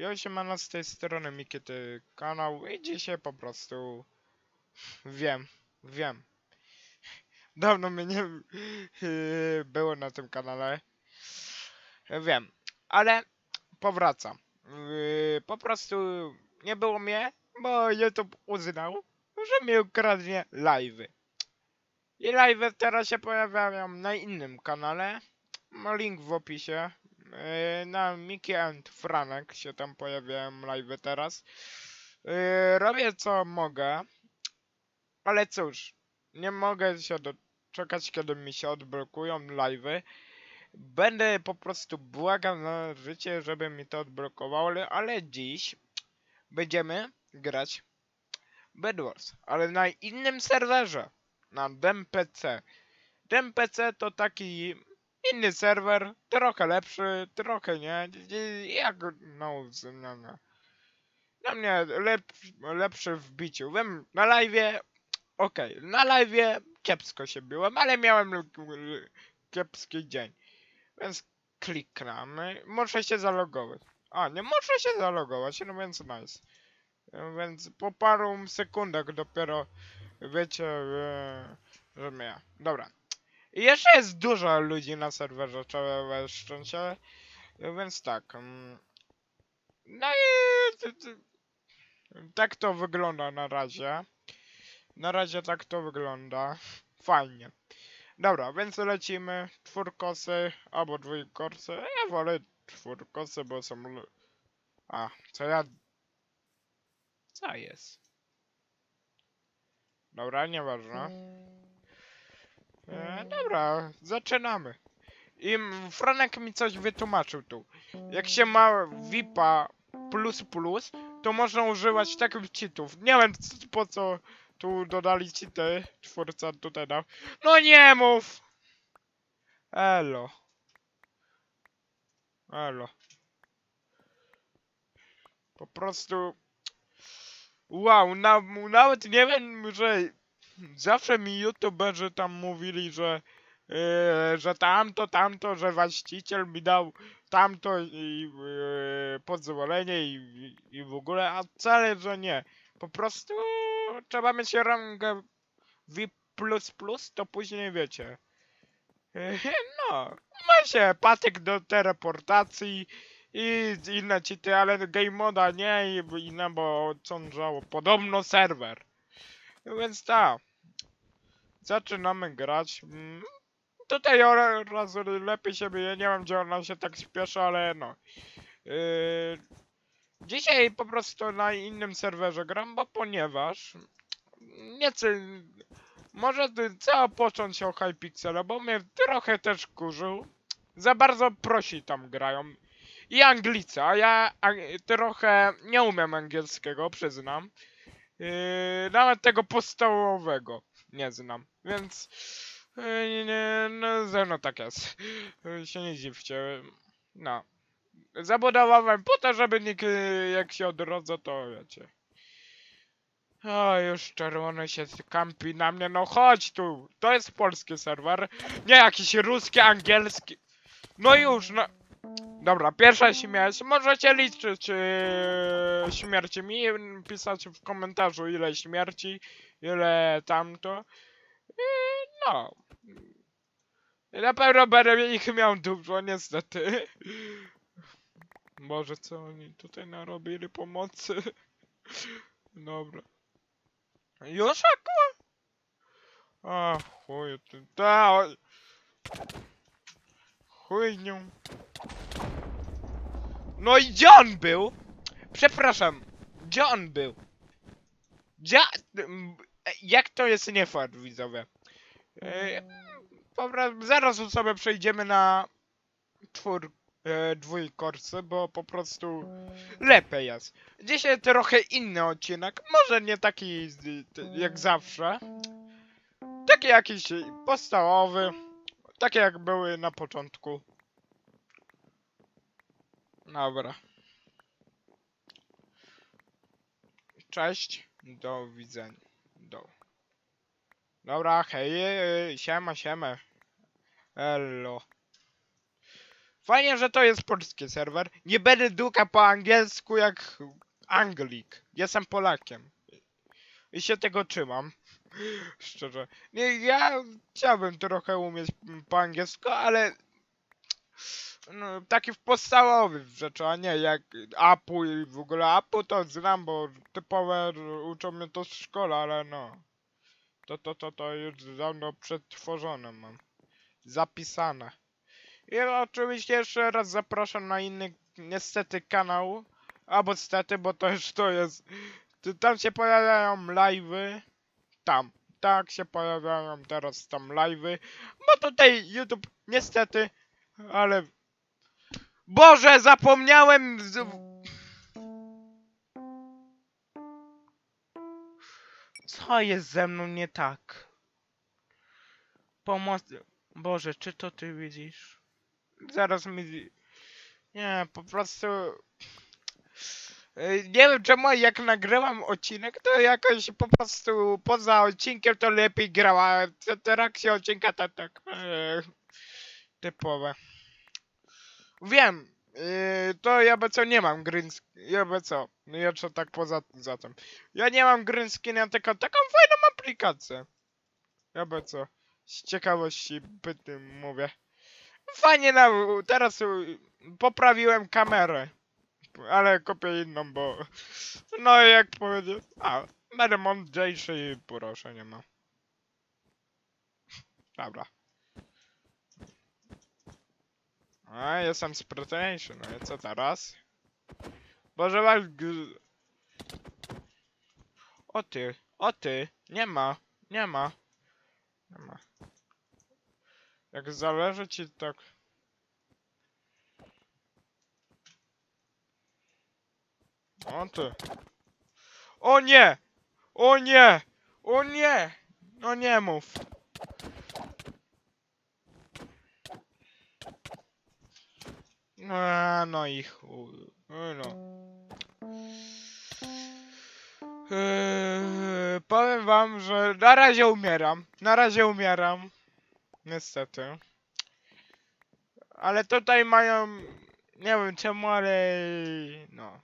Ja się ma z tej strony Mikiety kanał i dzisiaj po prostu wiem, wiem. Dawno mnie nie było na tym kanale. Wiem, ale powracam. Yy, po prostu nie było mnie, bo YouTube uznał, że mi ukradnie live'y. I live'y teraz się pojawiają na innym kanale. Ma link w opisie. Yy, na Mickey and Franek się tam pojawiają live'y teraz. Yy, robię co mogę. Ale cóż, nie mogę się doczekać kiedy mi się odblokują live'y. Będę po prostu błagał na życie, żeby mi to odblokowało, ale, dziś będziemy grać Bed Wars, ale na innym serwerze, na DMPC. DMPC to taki inny serwer, trochę lepszy, trochę nie, jak no, z- no, no. Dla mnie lepszy, lepszy w biciu. Wiem, na live, okej, na live kiepsko się biłem, ale miałem kiepski dzień. Więc kliknę. Muszę się zalogować. A, nie muszę się zalogować, no więc nice. Więc po paru sekundach dopiero wiecie, e, że mnie. Dobra. Jeszcze jest dużo ludzi na serwerze, całe szczęście. Więc tak. mm, No i tak to wygląda na razie. Na razie tak to wygląda. Fajnie. Dobra, więc lecimy. Czwórkosy albo dwójkosy. Ja wolę czwórkosy, bo są... A, co ja... Co jest? Dobra, nieważne. Dobra, zaczynamy. I Franek mi coś wytłumaczył tu. Jak się ma VIPa plus plus, to można używać takich cheatów. Nie wiem po co tu dodali cheaty. Czwórca tutaj dał. No nie mów! Elo. Elo. Po prostu... Wow, na, nawet nie wiem, że zawsze mi youtuberzy tam mówili, że yy, że tamto, tamto, że właściciel mi dał tamto i yy, pozwolenie i, i, w ogóle, a wcale, że nie. Po prostu trzeba mieć rangę VIP++, to później wiecie. Yy, No, ma się patyk do teleportacji i inne cheaty, ale game moda nie i inne, bo sądzało podobno serwer. Więc tak. Zaczynamy grać. Mm, Tutaj oraz lepiej się bije, nie wiem gdzie ona się tak śpieszy, ale no. Yy, dzisiaj po prostu na innym serwerze gram, bo ponieważ nie chcę, może trzeba począć się o Hypixela, bo mnie trochę też kurzył. Za bardzo prosi tam grają. I Anglicy, a ja ang- trochę nie umiem angielskiego, przyznam. Yy, nawet tego podstawowego nie znam, więc yy, nie, no ze mną tak jest. Yy, się nie dziwcie. No. Zabudowałem po to, żeby nikt yy, jak się odrodzę, to wiecie. O, już czerwony się kampi na mnie, no chodź tu, to jest polski serwer, nie jakiś ruski, angielski. No już, no. Dobra, pierwsza śmierć. Możecie liczyć yy, śmierci mi, pisać w komentarzu ile śmierci, ile tamto. I no. Na pewno będę ich miał dużo, niestety. Boże, co oni tutaj narobili pomocy. Dobra. Już akła? A, chuj, ty, oj. Chujnią. No i gdzie on był? Przepraszam, gdzie on był? Gdzie... Jak to jest nie widzowie? E, zaraz sobie przejdziemy na czwór... E, dwójkorsy, bo po prostu lepiej jest. Dzisiaj trochę inny odcinek, może nie taki jak zawsze. Taki jakiś podstawowy, takie jak były na początku. Dobra. Cześć, do widzenia. Do. Dobra, hej, e, siema, siema. Elo. Fajnie, że to jest polski serwer. Nie będę duka po angielsku jak Anglik. Jestem Polakiem. I się tego trzymam. Szczerze. Nie, ja chciałbym trochę umieć po angielsku, ale no, taki w podstawowych rzeczy, a nie jak Apu i w ogóle Apu to znam, bo typowe uczą mnie to w szkole, ale no. To, to, to, to już dawno przetworzone mam. Zapisane. I oczywiście jeszcze raz zapraszam na inny, niestety, kanał. Albo stety, bo to już to jest. Tam się pojawiają live'y. Tam. Tak się pojawiają teraz tam live'y. Bo tutaj YouTube, niestety, ale. Boże, zapomniałem! Z... Co jest ze mną nie tak? Pomoc. Boże, czy to ty widzisz? Zaraz mi. Nie, po prostu. Nie wiem czemu jak nagrywam odcinek, to jakoś po prostu poza odcinkiem to lepiej grała. W trakcie odcinka to tak. E, typowe. Wiem. e, to ja by co nie mam green Ja by co. No Jeszcze tak poza za tym. Ja nie mam green screena, tylko taką fajną aplikację. Ja by co. Z ciekawości pyty mówię. Fajnie na teraz poprawiłem kamerę. Ale kupię inną, bo no jak powiedzieć, a będę mądrzejszy i proszę nie ma. Dobra. A jestem sprytniejszy, no i co teraz? Boże masz O ty, o ty, nie ma, nie ma, nie ma. Jak zależy ci tak. O ty. O nie! O nie! O nie! No nie mów. No, no i chuj. No. Eee, powiem wam, że na razie umieram. Na razie umieram. Niestety. Ale tutaj mają. Nie wiem czemu, ale. No.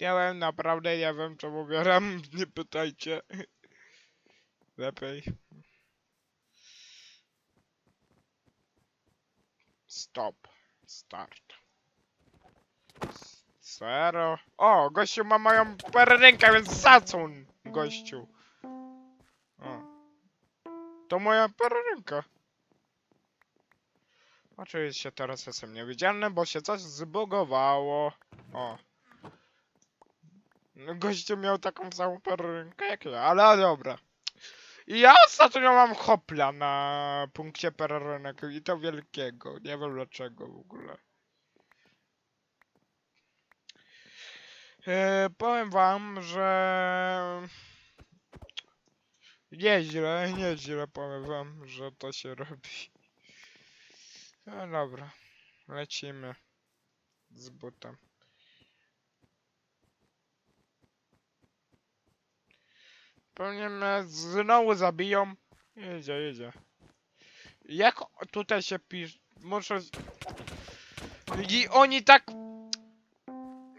Wiem, naprawdę nie wiem czemu bieram. Nie pytajcie. Lepiej. Stop. Start. Zero. O, gościu ma moją perrynkę, więc szacun, gościu. O. To moja perrynka. Oczywiście teraz jestem niewidzialny, bo się coś zbugowało. O. Gościu miał taką samą perrynkę jak ja, ale dobra. I ja ostatnio mam hopla na punkcie pererynek i to wielkiego. Nie wiem dlaczego w ogóle. E, powiem wam, że nieźle, nieźle powiem wam, że to się robi. No dobra, lecimy z butem. Pewnie mnie znowu zabiją. Jedzie, jedzie. Jak tutaj się pisze? Muszę... I oni tak...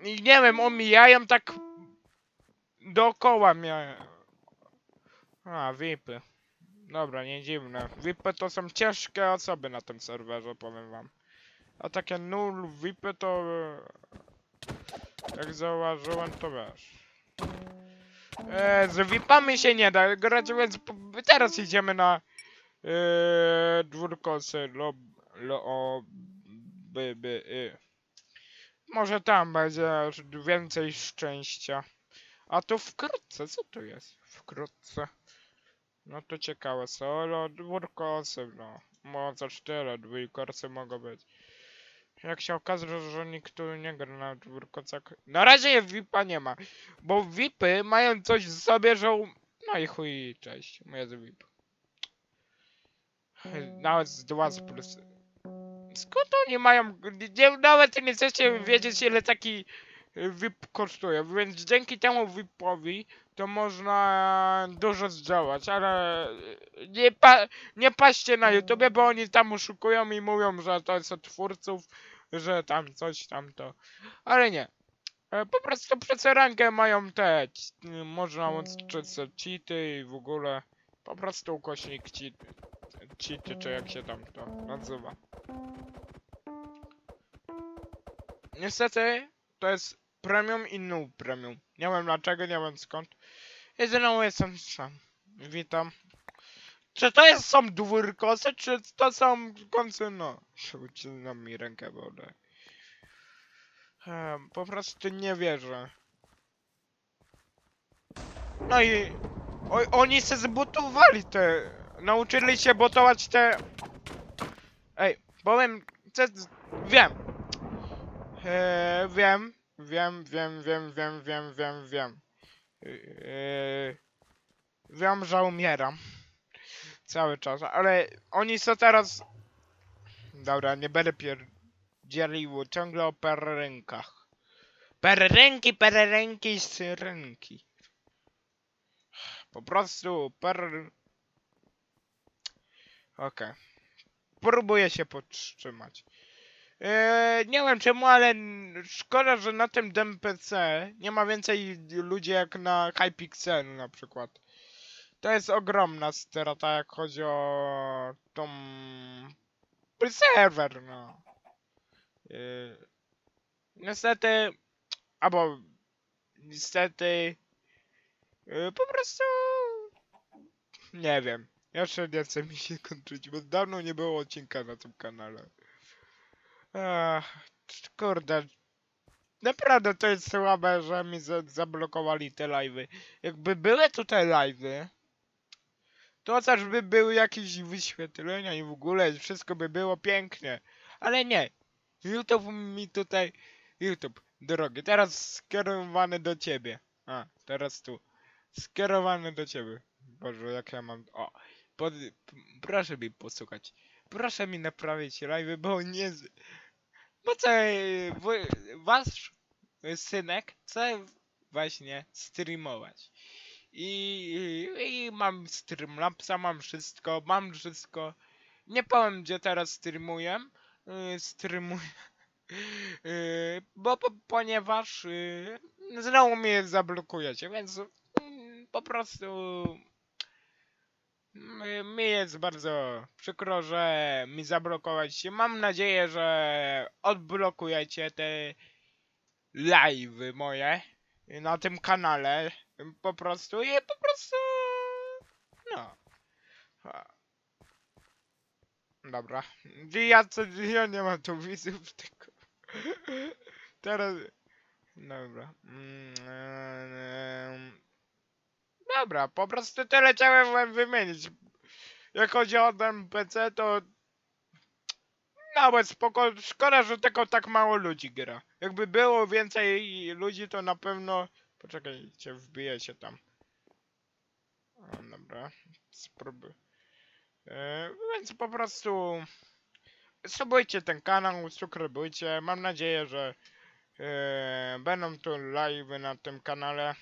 I nie wiem, omijają tak... Dookoła mnie. A, VIPy. Dobra, nie dziwne. VIPy to są ciężkie osoby na tym serwerze, powiem wam. A takie null VIPy to... Jak zauważyłem, to wiesz. E, z VIPami się nie da grać, więc teraz idziemy na e, dwórkosy lo, lo, o, by, by, y. Może tam będzie więcej szczęścia. A to wkrótce, co to jest? Wkrótce. No to ciekawe, solo, dwórkosy, no. Może cztery, dwójkosy mogą być. Jak się okaże, że nikt tu nie gra na dwórkocach. Na razie VIPa nie ma. Bo VIPy mają coś w sobie, że. No i chuj, cześć. Moje z VIP. Nawet z dwa z plus. Skąd oni mają. Nie, nawet nie chcecie wiedzieć, ile taki VIP kosztuje, więc dzięki temu VIPowi to można dużo zdziałać, ale nie, pa nie patrzcie na YouTubie, bo oni tam oszukują i mówią, że to jest od twórców, że tam coś tam to. Ale nie. E, Po prostu przez rankę mają te, można łączyć sobie cheaty i w ogóle po prostu ukośnik cheat, cheaty, czy jak się tam to nazywa. Niestety to jest premium i noob premium. Nie wiem dlaczego, nie wiem skąd. Jedyną jestem sam. Witam. Czy to jest, są dwórkosy, czy to są końce, no. Ucina mi rękę wodę. Em, po prostu nie wierzę. No i... O, oni se zbutowali te... Nauczyli się botować te... Ej, powiem... Co, wiem. Eee, wiem. Wiem, wiem, wiem, wiem, wiem, wiem, wiem. Eee, wiem, że umieram. Cały czas, ale oni są teraz... Dobra, nie będę pierdzielił ciągle o pererynkach. Pererynki, pererynki, syrynki. Po prostu per... Okej. Próbuję się podtrzymać. Eee, nie wiem czemu, ale szkoda, że na tym DMPC nie ma więcej ludzi jak na Hypixelu na przykład. To jest ogromna strata, jak chodzi o tą serwer, no. Eee, niestety, albo niestety, eee, po prostu nie wiem. Jeszcze nie chce mi się kończyć, bo dawno nie było odcinka na tym kanale. Ach, kurde. Naprawdę to jest słabe, że mi za zablokowali te live'y. Jakby były tutaj live'y, to chociaż by były jakieś wyświetlenia i w ogóle wszystko by było pięknie. Ale nie. YouTube mi tutaj... YouTube, drogi, teraz skierowany do ciebie. A, teraz tu. Skierowany do ciebie. Boże, jak ja mam... O, pod... proszę mi posłuchać. Proszę mi naprawić live'y, bo nie... Bo co, e, wasz synek chce właśnie streamować. I, i mam Streamlabsa, mam wszystko, mam wszystko. Nie powiem gdzie teraz streamuję. Yy, streamuję. Yy, bo po, ponieważ yy, znowu mnie zablokujecie, więc mm, po prostu mm, mi jest bardzo przykro, że mi zablokować się. Mam nadzieję, że odblokujecie te live'y moje na tym kanale. Po prostu i po prostu no. Dobra. Ja, co, ja nie mam tu widzów tylko. Teraz. Dobra. Mm, Dobra, po prostu tyle chciałem wam wymienić. Jak chodzi o ten PC, to nawet spoko, szkoda, że tylko tak mało ludzi gra. Jakby było więcej ludzi, to na pewno... Poczekajcie, wbiję się tam. O, dobra, spróbuj. E, więc po prostu... Subujcie ten kanał, subskrybujcie. Mam nadzieję, że e, będą tu live na tym kanale.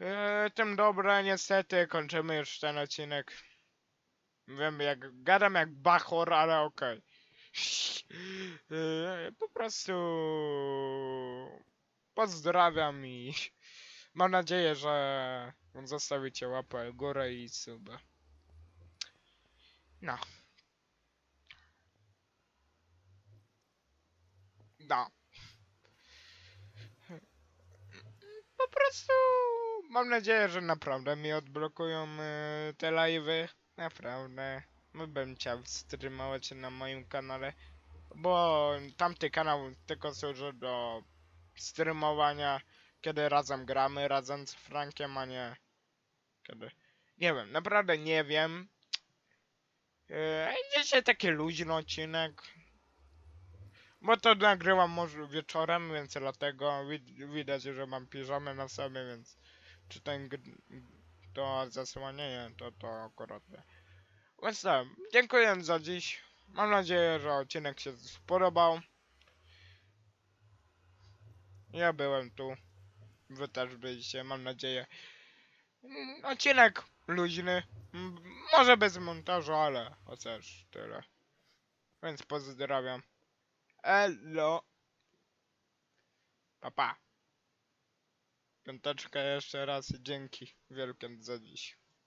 E, tym dobre, niestety kończymy już ten odcinek. Wiem, jak gadam jak bachor, ale okej. E, Po prostu pozdrawiam i mam nadzieję, że zostawicie łapę górę i suba. No. No. Po prostu mam nadzieję, że naprawdę mi odblokują e, te live'y. Naprawdę. No bym chciał streamować na moim kanale. Bo tamty kanał tylko służy do streamowania, kiedy razem gramy, razem z Frankiem, a nie kiedy. Nie wiem, naprawdę nie wiem. Yy, dzisiaj taki luźny odcinek. Bo to nagrywam może wieczorem, więc dlatego wid widać, że mam piżamę na sobie, więc czy ten to zasłanianie, to to akurat nie. Więc tak, dziękuję za dziś. Mam nadzieję, że odcinek się spodobał. Ja byłem tu. Wy też byliście, mam nadzieję. Mm, Odcinek luźny. Może bez montażu, ale chociaż tyle. Więc pozdrawiam. Elo. Pa, pa. Piąteczka jeszcze raz i dzięki wielkie za dziś.